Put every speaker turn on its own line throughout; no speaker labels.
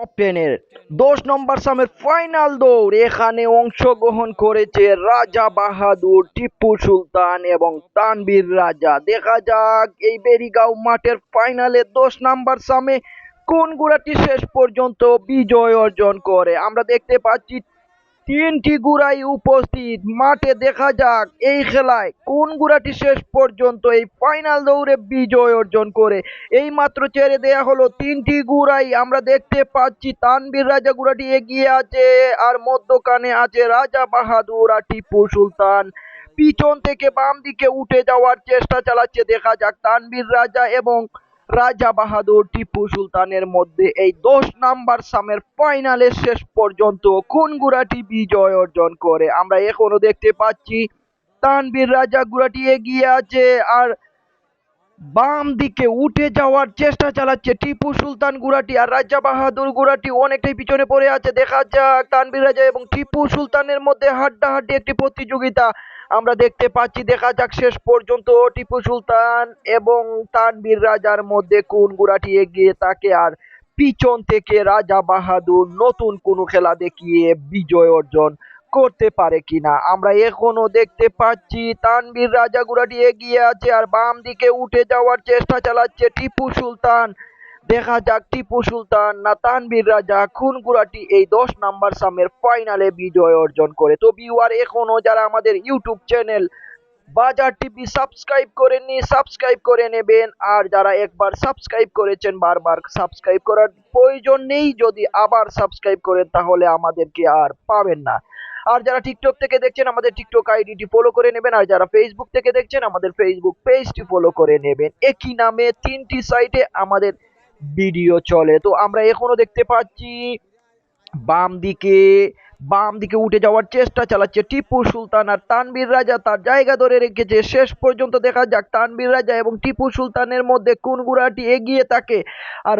Top টেনের দশ নম্বর সামের final দৌড়। এখানে অংশগ্রহণ করেছে রাজা বাহাদুর, টিপু সুলতান এবং তানবীর রাজা। দেখা যাক এই বেরিগাঁও মাঠের ফাইনালে দশ নম্বর সামে কোন গুড়াটি শেষ পর্যন্ত বিজয় অর্জন করে। আমরা দেখতে পাচ্ছি তিনটি গুড়াই উপস্থিত। মাঠে দেখা যাক এই খেলায় কোন গুড়াটি শেষ পর্যন্ত এই ফাইনাল দৌড়ে বিজয় অর্জন করে। এই মাত্র ছেড়ে দেয়া হলো তিনটি গুড়াই। আমরা দেখতে পাচ্ছি তানবীর রাজা গুড়াটি এগিয়ে আছে আর মধ্যখানে আছে রাজা বাহাদুর আর টিপু সুলতান। পিছন থেকে বাম দিকে উঠে যাওয়ার চেষ্টা চালাচ্ছে। দেখা যাক তানবীর রাজা এবং রাজা বাহাদুর টিপু সুলতানের মধ্যে এই দশ নাম্বার সামের ফাইনালে শেষ পর্যন্ত কোন গুড়াটি বিজয় অর্জন করে। আমরা এখনও দেখতে পাচ্ছি তানবীর রাজা গুড়াটি এগিয়ে আছে আর বাম দিকে উঠে যাওয়ার চেষ্টা চালাচ্ছে টিপু সুলতান গুড়াটি আর রাজা বাহাদুর গুড়াটি অনেকটাই পিছনে পড়ে আছে। দেখা যাক তানবীর রাজা এবং টিপু সুলতানের মধ্যে হাড্ডাহাড্ডি একটি প্রতিযোগিতা আমরা দেখতে পাচ্ছি, দেখা যাক শেষ পর্যন্ত টিপু সুলতান এবং তানবীর রাজার মধ্যে কোন গুড়াটি এগিয়ে, তাকে আর পিছন থেকে রাজা বাহাদুর নতুন কোনো খেলা দেখিয়ে বিজয় অর্জন করতে পারে কিনা। আমরা এখনও দেখতে পাচ্ছি তানবীর রাজা গুড়াটি এগিয়ে আছে আর বাম দিকে উঠে যাওয়ার চেষ্টা চালাচ্ছে টিপু সুলতান। দেখা যাক টিপু সুলতান না তানবীর রাজা, খুন গুড়াটি এই দশ নাম্বার সামের ফাইনালে বিজয় অর্জন করে। তো ভিউয়ার এখনও যারা আমাদের YouTube channel Bazar TV subscribe করেননি সাবস্ক্রাইব করে নেবেন। আর যারা একবার সাবস্ক্রাইব করেছেন, বারবার সাবস্ক্রাইব করার প্রয়োজন নেই। যদি আবার সাবস্ক্রাইব করেন, তাহলে আমাদেরকে আর পাবেন না। আর যারা টিকটক থেকে দেখছেন, আমাদের টিকটক আইডিটি ফলো করে নেবেন। আর যারা ফেসবুক থেকে দেখছেন, আমাদের ফেসবুক পেজটি ফলো করে নেবেন। একই নামে তিনটি সাইটে আমাদের ভিডিও চলে। তো আমরা এখনও দেখতে পাচ্ছি বাম দিকে বাম দিকে উঠে যাওয়ার চেষ্টা চালাচ্ছে টিপু সুলতান আর তানবীর রাজা। তার জায়গা ধরে রেখেছে। শেষ পর্যন্ত দেখা যাক তানবীর রাজা এবং টিপু সুলতানের মধ্যে কোন গুড়াটি এগিয়ে থাকে। আর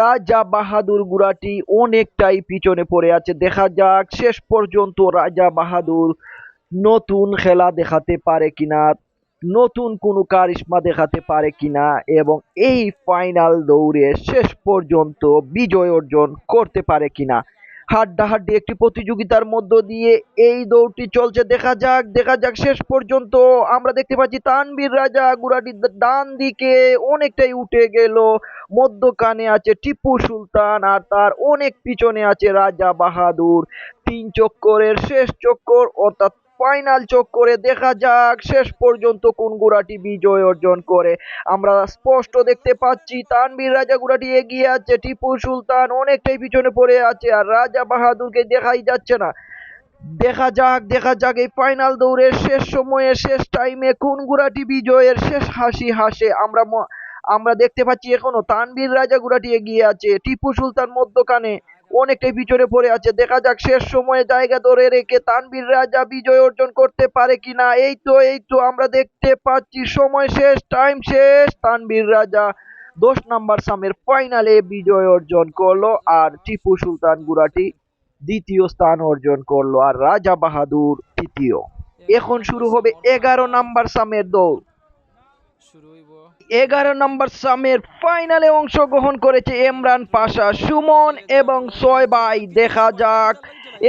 রাজা বাহাদুর গুড়াটি অনেকটাই পিছনে পড়ে আছে। দেখা যাক শেষ পর্যন্ত রাজা বাহাদুর নতুন খেলা দেখাতে পারে কিনা। নতুন কোনো কারিশমা দেখাতে পারে কিনা এবং এই ফাইনাল দৌড়ে শেষ পর্যন্ত বিজয় অর্জন করতে পারে কিনা। হাড্ডাহাড্ডি একটি প্রতিযোগিতার মধ্য দিয়ে এই দৌড়টি চলছে। দেখা যাক দেখা যাক শেষ পর্যন্ত। আমরা দেখতে পাচ্ছি তানবীর রাজা গুড়াটি ডান দিকে অনেকটাই উঠে গেল। মধ্যখানে আছে টিপু সুলতান আর তার অনেক পিছনে আছে রাজা বাহাদুর। তিন চক্করের শেষ চক্কর, অর্থাৎ ফাইনাল চক্করে দেখা যাক শেষ পর্যন্ত কোন গুড়াটি বিজয় অর্জন করে। আমরা স্পষ্ট দেখতে পাচ্ছি তানবীর রাজা গুড়াটি এগিয়ে আছে, টিপু সুলতান অনেকটাই পিছনে পড়ে আছে আর রাজা বাহাদুরকে দেখাই যাচ্ছে না। দেখা যাক দেখা যাক এই ফাইনাল দৌড়ের শেষ সময়ে, শেষ টাইমে কোন গুড়াটি বিজয়ের শেষ হাসি হাসে। আমরা আমরা দেখতে পাচ্ছি এখনও তানবীর রাজা গুড়াটি এগিয়ে আছে, টিপু সুলতান মধ্যখানে। অনেকটাই পিছনে পড়ে আছে। দেখা যাক শেষ সময়ে জায়গা ধরে রেখে তানবীর রাজা বিজয় অর্জন করতে পারে কিনা। এই তো এই তো আমরা দেখতে পাচ্ছি সময় শেষ টাইম শেষ তানবীর রাজা দশ নাম্বার সামের ফাইনালে বিজয় অর্জন করল আর টিপু সুলতান গুরাটি দ্বিতীয় স্থান অর্জন করল আর রাজা বাহাদুর তৃতীয়। এখন শুরু হবে এগারো নাম্বার সামের দৌড়। এগারো নম্বর সামের ফাইনালে অংশগ্রহণ করেছে এমরান পাশা, সুমন এবং ছয় ভাই। দেখা যাক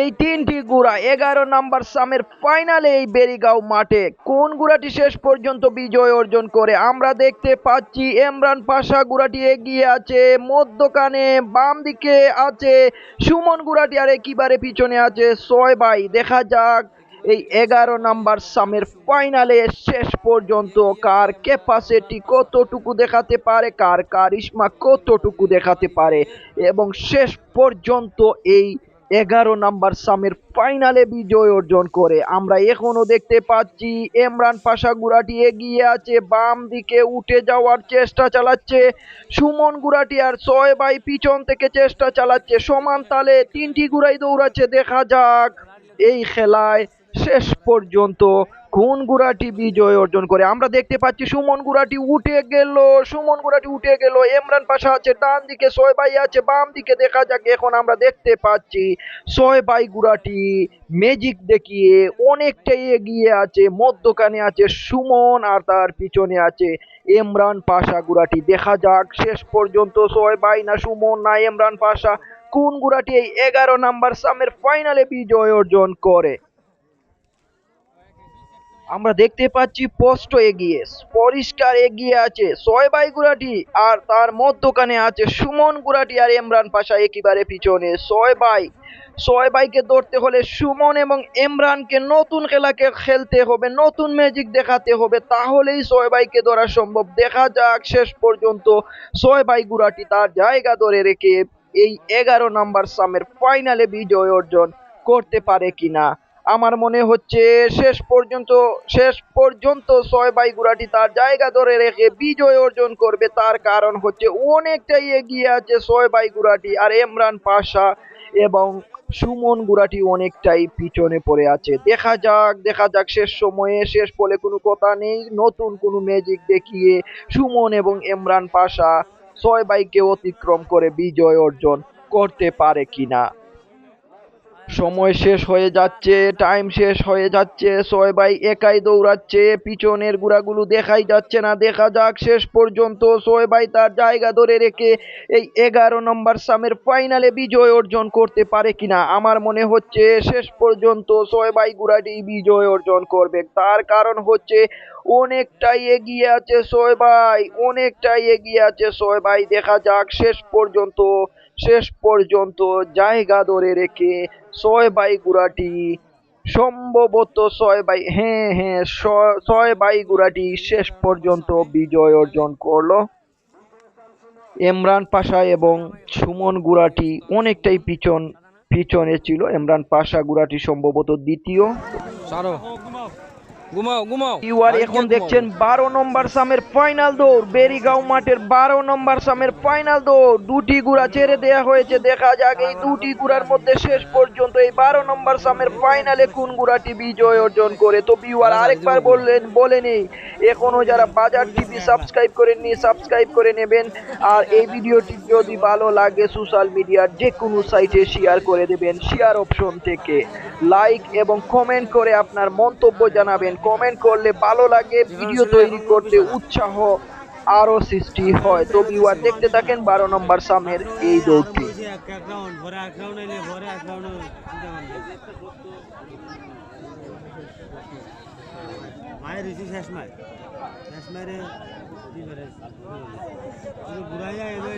এই তিনটি গুড়া এগারো নম্বর সামের ফাইনালে এই বেরিগাঁও মাঠে কোন গুড়াটি শেষ পর্যন্ত বিজয় অর্জন করে। আমরা দেখতে পাচ্ছি এমরান পাশা গুড়াটি এগিয়ে আছে, মধ্যখানে বাম দিকে আছে, সুমন গুড়াটি আর একেবারে পিছনে আছে ছয় ভাই। দেখা যাক এই এগারো নাম্বার সামের ফাইনালে শেষ পর্যন্ত কার ক্যাপাসিটি কতটুকু দেখাতে পারে, কার কারিশমা কতটুকু দেখাতে পারে এবং শেষ পর্যন্ত এই এগারো নাম্বার সামের ফাইনালে বিজয় অর্জন করে। আমরা এখনও দেখতে পাচ্ছি এমরান পাশা গুড়াটি এগিয়ে আছে, বাম দিকে উঠে যাওয়ার চেষ্টা চালাচ্ছে। সুমন গুড়াটি আর ছয় বাই পিছন থেকে চেষ্টা চালাচ্ছে। সমান তালে তিনটি গুড়াই দৌড়াচ্ছে, দেখা যাক। এই খেলায় শেষ পর্যন্ত কোন গুড়াটি বিজয় অর্জন করে? আমরা দেখতে পাচ্ছি সুমন গুড়াটি উঠে গেল, সুমন গুড়াটি উঠে গেল। ইমরান পাশা আছে, ডান দিকে ছয় ভাই আছে, বাম দিকে দেখা যাক। এখন আমরা দেখতে পাচ্ছি ছয় ভাই গুড়াটি ম্যাজিক দেখিয়ে অনেকটাই এগিয়ে আছে, মধ্যখানে আছে সুমন আর তার পিছনে আছে ইমরান পাশা গুড়াটি। দেখা যাক শেষ পর্যন্ত ছয় ভাই না সুমন না ইমরান পাশা কোন গুড়াটি এই এগারো নাম্বার সামের ফাইনালে বিজয় অর্জন করে। আমরা দেখতে পাচ্ছি স্পষ্ট এগিয়ে, পরিষ্কার এগিয়ে আছে ছয় বাই গুড়াটি আর তার মধ্যখানে আছে সুমন গুড়াটি আর ইমরান পাশা একেবারে পিছনে। ছয় বাই ছয় বাইকে ধরতে হলে সুমন এবং ইমরানকে নতুন খেলাকে খেলতে হবে, নতুন ম্যাজিক দেখাতে হবে, তাহলেই ছয় বাইকে ধরা সম্ভব। দেখা যাক শেষ পর্যন্ত ছয় বাই গুড়াটি তার জায়গা ধরে রেখে এই এগারো নাম্বার সামের ফাইনালে বিজয় অর্জন করতে পারে কিনা। আমার মনে হচ্ছে শেষ পর্যন্ত শেষ পর্যন্ত ছয় বাই গুড়াটি তার জায়গা ধরে রেখে বিজয় অর্জন করবে। তার কারণ হচ্ছে অনেকটাই এগিয়ে আছে ছয় বাই গুড়াটি আর ইমরান পাশা এবং সুমন গুড়াটি অনেকটাই পিছনে পড়ে আছে। দেখা যাক দেখা যাক শেষ সময়ে, শেষ বলে কোনো কথা নেই। নতুন কোনো ম্যাজিক দেখিয়ে সুমন এবং ইমরান পাশা ছয় বাইকে অতিক্রম করে বিজয় অর্জন করতে পারে কিনা। সময় শেষ হয়ে যাচ্ছে টাইম শেষ হয়ে যাচ্ছে, ছয় বাই একাই দৌড়াচ্ছে, পিছনের গুড়াগুলো দেখাই যাচ্ছে না, দেখা যাক শেষ পর্যন্ত ছয় বাই তার জায়গা ধরে রেখে এই এগারো নম্বর সামের ফাইনালে বিজয় অর্জন করতে পারে কিনা? আমার মনে হচ্ছে শেষ পর্যন্ত ছয় বাই গুড়াটি বিজয় অর্জন করবে। তার কারণ হচ্ছে অনেকটাই এগিয়ে আছে ছয় ভাই, অনেকটাই এগিয়ে আছে ছয় ভাই। দেখা যাক, শেষ পর্যন্ত শেষ পর্যন্ত জায়গা ধরে রেখে ছয় ভাই গুড়াটি সম্ভবত ছয় বাই হ্যাঁ হ্যাঁ ছয় বাই গুড়াটি শেষ পর্যন্ত বিজয় অর্জন করল। ইমরান পাশা এবং সুমন গুড়াটি অনেকটাই পিছন, পিছনে ছিল। ইমরান পাশা গুড়াটি সম্ভবত দ্বিতীয়।
ঘুমাও ঘুমাও।
ইউআর এখন দেখছেন বারো নম্বর সামের ফাইনাল দৌড় বেরিগাঁও মাঠের বারো নম্বর সামের ফাইনাল দৌড়। দুটি গুড়া ছেড়ে দেয়া হয়েছে দেখা যাক এই দুটি গুড়ার মধ্যে শেষ পর্যন্ত এই বারো নম্বর সামের ফাইনালে কোন গুড়াটি বিজয় অর্জন করে। তো আরেকবার বললেন বলে নেই এখনও যারা বাজার টিভি সাবস্ক্রাইব করেননি সাবস্ক্রাইব করে নেবেন। আর এই ভিডিওটি যদি ভালো লাগে সোশ্যাল মিডিয়ার যে কোনো সাইটে শেয়ার করে দেবেন। শেয়ার অপশন থেকে। লাইক এবং কমেন্ট করে আপনার মন্তব্য জানাবেন। কমেন্ট করলে ভালো লাগে ভিডিও তৈরি করতে উৎসাহ আরও সৃষ্টি হয়। তো ভিউয়ার দেখতে থাকেন বারো নম্বর সামের এই দৌড়টি।
মায়ের শেষ মায় শেষ মায়ের কি করে? ঘুরা যায় এবার